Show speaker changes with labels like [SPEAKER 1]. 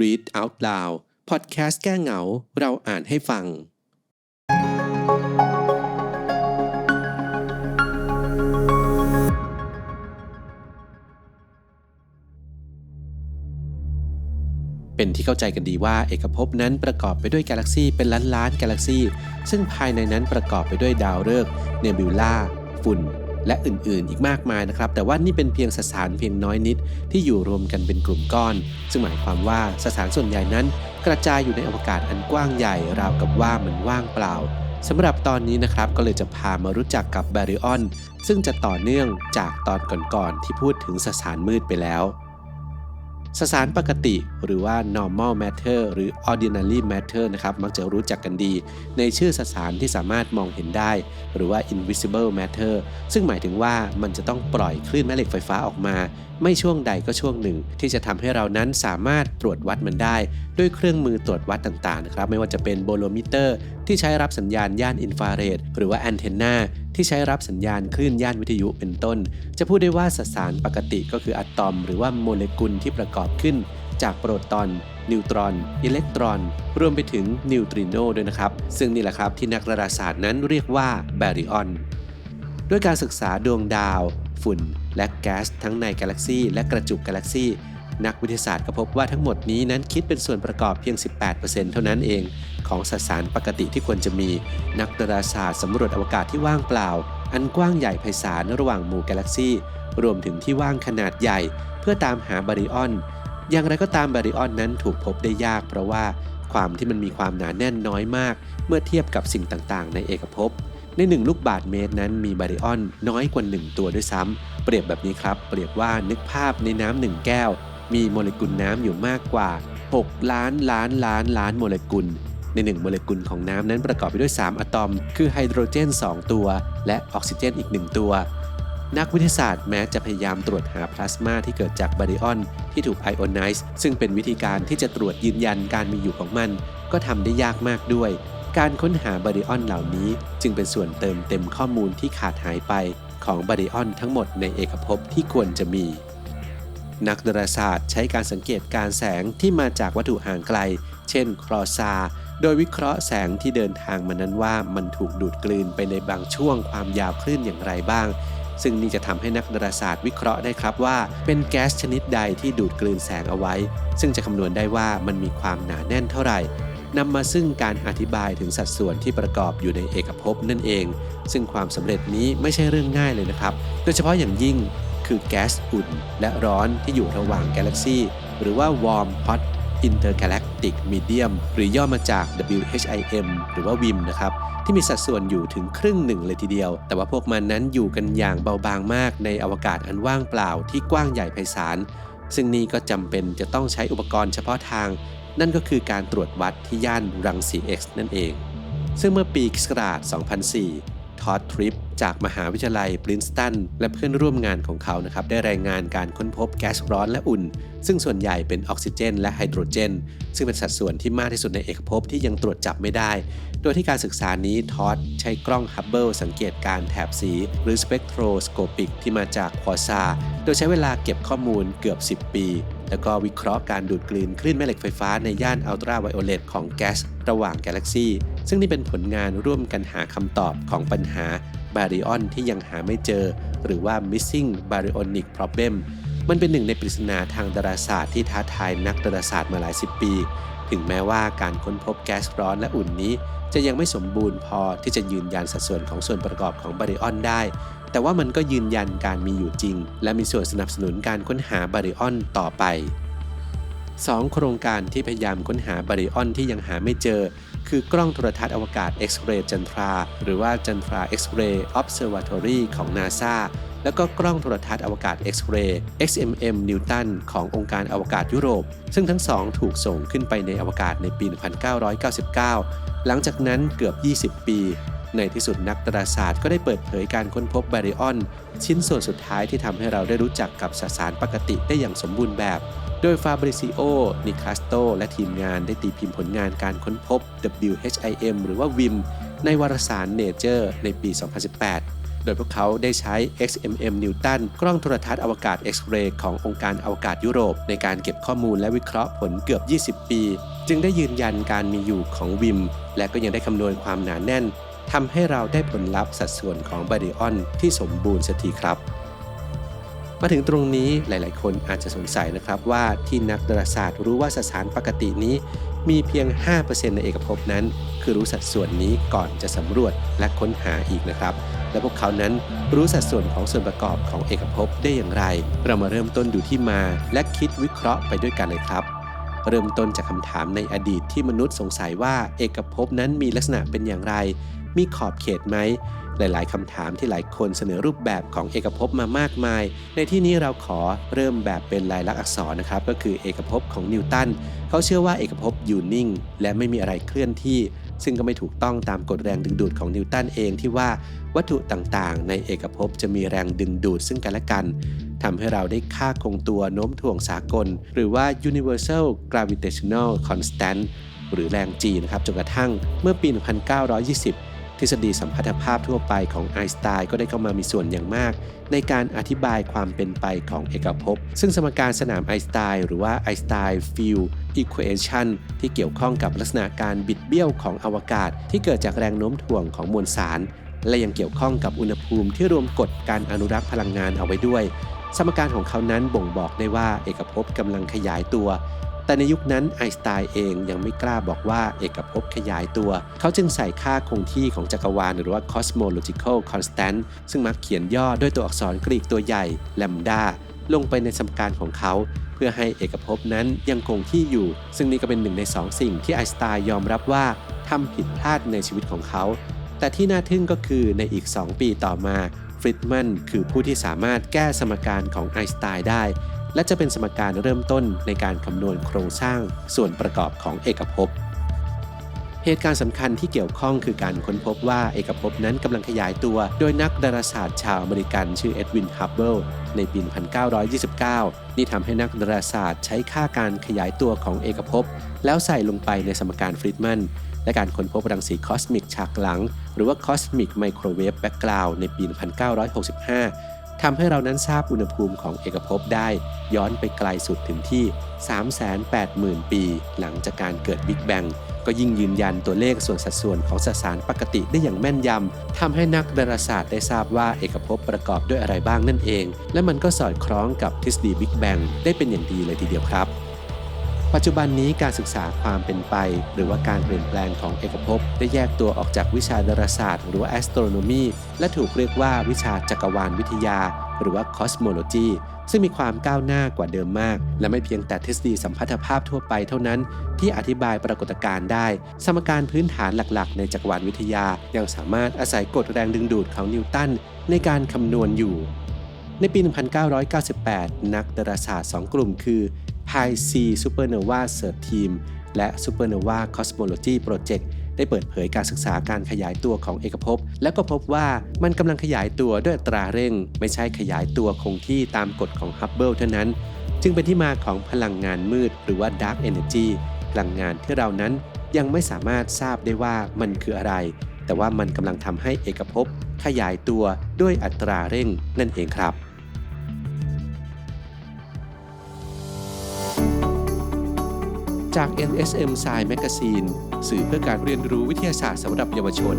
[SPEAKER 1] Read Out Loud พอดแคสต์แก้เหงา เราอ่านให้ฟัง เป็นที่เข้าใจกันดีว่าเอกภพนั้นประกอบไปด้วยกาแล็กซีเป็นล้านล้านกาแล็กซีซึ่งภายในนั้นประกอบไปด้วยดาวฤกษ์เนบิวลาฝุ่น และอื่นๆ อีกมากมายนะครับ แต่ว่านี่เป็นเพียงสสารเพียงน้อยนิดที่อยู่รวมกันเป็นกลุ่มก้อน ซึ่งหมายความว่าสสารส่วนใหญ่นั้น กระจายอยู่ในอวกาศอันกว้างใหญ่ราวกับว่ามันว่างเปล่าสำหรับตอนนี้นะครับก็เลยจะพามารู้จักกับแบริออนซึ่งจะต่อเนื่องจากตอนก่อนๆที่พูดถึงสสารมืดไปแล้ว สสารปกติหรือว่า normal matter หรือ ordinary matter นะครับมักจะรู้จักกันดี ในชื่อสสารที่สามารถมองเห็นได้ หรือว่า invisible matter ซึ่งหมายถึงว่ามันจะต้องปล่อยคลื่นแม่เหล็กไฟฟ้าออกมา ไม่ช่วงใดก็ช่วงหนึ่ง ที่จะทำให้เรานั้นสามารถตรวจวัดมันได้ ด้วยเครื่องมือตรวจวัดต่างๆนะครับไม่ว่าจะเป็นโบโลมิเตอร์ ที่ใช้รับสัญญาณย่านอินฟราเรดหรือว่าแอนเทนนา ที่ใช้รับสัญญาณคลื่นย่านวิทยุเป็นต้น จะพูดได้ว่าสสารปกติก็คืออะตอม หรือว่าโมเลกุลที่ประกอบขึ้น จากโปรตอน นิวตรอน อิเล็กตรอน รวมไปถึงนิวตริโนด้วยนะครับ ซึ่งนี่แหละครับที่นักดาราศาสตร์นั้นเรียกว่าแบริออนด้วยการศึกษาดวงดาว ฝุ่น และแก๊สทั้งในกาแล็กซีและกระจุกกาแล็กซีนักวิทยาศาสตร์ก็พบว่าทั้งหมดนี้นั้นคิดเป็นส่วนประกอบเพียง 18%เท่านั้นเอง ของสสารปกติที่ควรจะมี นักดาราศาสตร์สำรวจอวกาศที่ว่างเปล่า อันกว้างใหญ่ไพศาลระหว่างหมู่กาแล็กซี่ รวมถึงที่ว่างขนาดใหญ่ เพื่อตามหาบาริออน อย่างไรก็ตามบาริออนนั้นถูกพบได้ยาก เพราะว่าความที่มันมีความหนาแน่นน้อยมาก เมื่อเทียบกับสิ่งต่างๆ ในเอกภพใน1ลูกบาศก์เมตรนั้นมีบาริออนน้อยกว่า 1 ตัวด้วยซ้ำเปรียบแบบนี้ครับ เปรียบว่านึกภาพในน้ำหนึ่งแก้ว มีโมเลกุลน้ำอยู่มากกว่า 6 ล้านล้านล้านล้านโมเลกุล ใน 1 โมเลกุลของน้ำนั้นประกอบไปด้วย 3 อะตอม คือไฮโดรเจน 2 ตัว และออกซิเจนอีก 1 ตัว นักวิทยาศาสตร์แม้จะพยายามตรวจหาพลาสมาที่เกิดจากบาริออนที่ถูกไอออนไนซ์ซึ่งเป็นวิธีการที่จะตรวจยืนยันการมีอยู่ของมัน ก็ทำได้ยากมากด้วย การค้นหาบาริออนเหล่านี้ จึงเป็นส่วนเติมเต็มข้อมูลที่ขาดหายไปของบาริออนทั้งหมดในเอกภพที่ควรจะมี นักดาราศาสตร์ใช้การสังเกตการแสงที่มาจากวัตถุห่างไกล เช่นครอซา โดยวิเคราะห์แสงที่เดินทางมานั้นว่ามันถูกดูดกลืนไปในบางช่วงความยาวคลื่นอย่างไรบ้าง ซึ่งนี่จะทำให้นักดาราศาสตร์วิเคราะห์ได้ครับว่า เป็นแก๊สชนิดใดที่ดูดกลืนแสงเอาไว้ ซึ่งจะคำนวณได้ว่ามันมีความหนาแน่นเท่าไหร่นำมาซึ่งการอธิบายถึงสัดส่วนที่ประกอบอยู่ในเอกภพนั่นเอง ซึ่งความสำเร็จนี้ไม่ใช่เรื่องง่ายเลยนะครับ โดยเฉพาะอย่างยิ่งคือแก๊สอุ่นและร้อนที่อยู่ระหว่างกาแล็กซีหรือว่า warm hot intergalactic medium หรือย่อมาจาก WHIM หรือว่า WIM นะครับที่มีสัดส่วนอยู่ถึงครึ่งหนึ่งเลยทีเดียว แต่ว่าพวกมันนั้นอยู่กันอย่างเบาบางมากในอวกาศอันว่างเปล่าที่กว้างใหญ่ไพศาล ซึ่งนี่ก็จำเป็นจะต้องใช้อุปกรณ์เฉพาะทาง นั่นก็คือการตรวจวัดที่ย่านรังสี X นั่นเอง ซึ่งเมื่อปีคศ2004 ทอดทริปจากมหาวิทยาลัยปรินสตันและเพื่อนร่วมงานของเขานะครับได้รายงานการค้นพบแก๊สร้อนและอุ่น ซึ่งส่วนใหญ่เป็นออกซิเจน และไฮโดรเจน ซึ่งเป็นสัดส่วนที่มากที่สุดในเอกภพที่ยังตรวจจับไม่ได้ โดยที่การศึกษานี้ทอดใช้กล้องฮับเบิลสังเกตการแถบสี หรือสเปกโทรสโคปิกที่มาจากควอซาโดยใช้เวลาเก็บข้อมูลเกือบ 10 ปี แล้วก็วิเคราะห์การดูดกลืนคลื่นแม่เหล็กไฟฟ้าในย่านอัลตราไวโอเลตของแก๊สระหว่างกาแล็กซีซึ่งนี่เป็นผลงานร่วมกันหาคำตอบของปัญหาบาริออนที่ยังหาไม่เจอ หรือว่า missing baryonic problem มันเป็นหนึ่งในปริศนาทางดาราศาสตร์ที่ท้าทายนักดาราศาสตร์มาหลายสิบปี ถึงแม้ว่าการค้นพบแก๊สร้อนและอุ่นนี้ จะยังไม่สมบูรณ์พอที่จะยืนยันสัดส่วนของส่วนประกอบของบาริออนได้ แต่ว่ามันก็ยืนยันการมีอยู่จริง และมีส่วนสนับสนุนการค้นหาบาริออนต่อไป 2 โครงการที่พยายามค้นหาบาริออนที่ยังหาไม่เจอ คือกล้องโทรทัศน์อวกาศเอ็กซเรย์จันทรา หรือว่าจันทราเอ็กซเรย์ออฟเซอร์วาทอรี่ของนาซา แล้วก็กล้องโทรทัศน์อวกาศเอ็กซเรย์ XMM Newton ขององค์การอวกาศยุโรป ซึ่งทั้งสองถูกส่งขึ้นไปในอวกาศในปี 1999 หลังจากนั้นเกือบ 20 ปี ในที่สุดนักดาราศาสตร์ก็ได้เปิดเผยการค้นพบบริออน ชิ้นส่วนสุดท้ายที่ทำให้เราได้รู้จักกับสสารปกติได้อย่างสมบูรณ์แบบ โดยฟาบริซิโอ นิคาสโต และทีมงานได้ตีพิมพ์ผลงานการค้นพบ WHIM หรือว่า WIM ในวารสาร Nature ในปี 2018 โดยพวกเขาได้ใช้ XMM นิวตันกล้องโทรทัศน์อวกาศเอ็กซเรย์ขององค์การอวกาศยุโรป ในการเก็บข้อมูลและวิเคราะห์ผลเกือบ 20 ปี จึงได้ยืนยันการมีอยู่ของวิม และก็ยังได้คำนวณความหนาแน่นทำให้เราได้ผลลัพธ์สัดส่วนของบาริออนที่สมบูรณ์สักทีครับมาถึงตรงนี้หลาย ๆ คนอาจจะสงสัยนะครับว่าที่นักดาราศาสตร์รู้ว่าสสารปกตินี้ มีเพียง 5%ในเอกภพนั้น คือรู้สัดส่วนนี้ก่อนจะสำรวจและค้นหาอีกนะครับ และพวกเขานั้นรู้สัดส่วนของส่วนประกอบของเอกภพได้อย่างไร เรามาเริ่มต้นดูที่มาและคิดวิเคราะห์ไปด้วยกันเลยครับ เริ่มต้นจากคำถามในอดีตที่มนุษย์สงสัยว่าเอกภพนั้นมีลักษณะเป็นอย่างไร มีขอบเขตไหม หลาย ๆคำถามที่หลายคนเสนอรูปแบบของเอกภพมามากมาย ในที่นี้เราขอเริ่มแบบเป็นลายลักษณ์อักษรนะครับ ก็คือเอกภพของนิวตัน เขาเชื่อว่าเอกภพอยู่นิ่ง และไม่มีอะไรเคลื่อนที่ ซึ่งก็ไม่ถูกต้องตามกฎแรงดึงดูดของนิวตันเองที่ว่าวัตถุต่างๆ ในเอกภพจะมีแรงดึงดูดซึ่งกันและกันทำให้เราได้ค่าคงตัวโน้มถ่วงสากล หรือว่า universal gravitational constant หรือแรง G นะครับจนกระทั่งเมื่อปี 1920 ทฤษฎีสัมพัทธภาพทั่วไปของไอน์สไตน์ก็ได้เข้ามามีส่วนอย่างมาก ในการอธิบายความเป็นไปของเอกภพ ซึ่งสมการสนามไอน์สไตน์หรือว่าไอน์สไตน์ฟิลด์อีควอชันที่เกี่ยวข้องกับลักษณะการบิดเบี้ยวของอวกาศ ที่เกิดจากแรงโน้มถ่วงของมวลสาร และยังเกี่ยวข้องกับอุณหภูมิที่รวมกฎการอนุรักษ์พลังงานเอาไว้ด้วย สมการของเขานั้นบ่งบอกได้ว่าเอกภพกำลังขยายตัว แต่ในยุคนั้นไอน์สไตน์เองยังไม่กล้าบอกว่าเอกภพขยายตัว เขาจึงใส่ค่าคงที่ของจักรวาลหรือว่า cosmological constant ซึ่งมักเขียนย่อด้วยตัวอักษรกรีกตัวใหญ่ lambda ลงไปในสมการของเขา เพื่อให้เอกภพนั้นยังคงที่อยู่ ซึ่งนี่ก็เป็นหนึ่งในสองสิ่งที่ไอน์สไตน์ยอมรับว่าทำผิดพลาดในชีวิตของเขา แต่ที่น่าทึ่งก็คือในอีก 2 ปีต่อมาฟริดมันคือผู้ที่สามารถแก้สมการของไอน์สไตน์ได้ และจะเป็นสมการเริ่มต้นในการคำนวณโครงสร้างส่วนประกอบของเอกภพ เหตุการณ์สำคัญที่เกี่ยวข้องคือการค้นพบว่าเอกภพนั้นกำลังขยายตัว โดยนักดาราศาสตร์ชาวอเมริกันชื่อเอ็ดวินฮับเบิลในปี 1929 นี่ทำให้นักดาราศาสตร์ใช้ค่าการขยายตัวของเอกภพ แล้วใส่ลงไปในสมการฟริดแมนและการค้นพบรังสีคอสมิกฉากหลัง หรือว่าคอสมิกไมโครเวฟแบ็กกราวในปี 1965 ทำให้เรานั้นทราบอุณหภูมิของเอกภพได้ ย้อนไปไกลสุดถึงที่ 380,000 ปี หลังจากการเกิดบิ๊กแบงก็ยิ่งยืนยันตัวเลขส่วนสัดส่วนของสสารปกติได้อย่างแม่นยำทำให้นักดาราศาสตร์ได้ทราบว่าเอกภพประกอบด้วยอะไรบ้างนั่นเอง และมันก็สอดคล้องกับทฤษฎีบิ๊กแบงได้เป็นอย่างดีเลยทีเดียวครับ ปัจจุบันนี้การศึกษาความเป็นไป หรือว่าการเปลี่ยนแปลงของเอกภพได้แยกตัวออกจากวิชาดาราศาสตร์ หรือว่า astronomy และถูกเรียกว่าวิชาจักรวาลวิทยา หรือว่า cosmology ซึ่งมีความก้าวหน้ากว่าเดิมมาก และไม่เพียงแต่ทฤษฎีสัมพัทธภาพทั่วไปเท่านั้น ที่อธิบายปรากฏการณ์ได้ สมการพื้นฐานหลักๆ ในจักรวาลวิทยา ยังสามารถอาศัยกฎแรงดึงดูดของนิวตันในการคำนวณอยู่ในปี 1998 นักดาราศาสตร์ 2 กลุ่มคือ Pi C Supernova Search Team และ Supernova Cosmology Project ได้เปิดเผยการศึกษาการขยายตัวของเอกภพ และก็พบว่ามันกำลังขยายตัวด้วยอัตราเร่ง ไม่ใช่ขยายตัวคงที่ตามกฎของฮับเบิลเท่านั้น จึงเป็นที่มาของพลังงานมืดหรือว่า Dark Energy พลังงานที่เรานั้นยังไม่สามารถทราบได้ว่ามันคืออะไร แต่ว่ามันกำลังทำให้เอกภพขยายตัวด้วยอัตราเร่งนั่นเองครับ จาก NSM Science Magazine สื่อเพื่อการเรียนรู้วิทยาศาสตร์สำหรับเยาวชน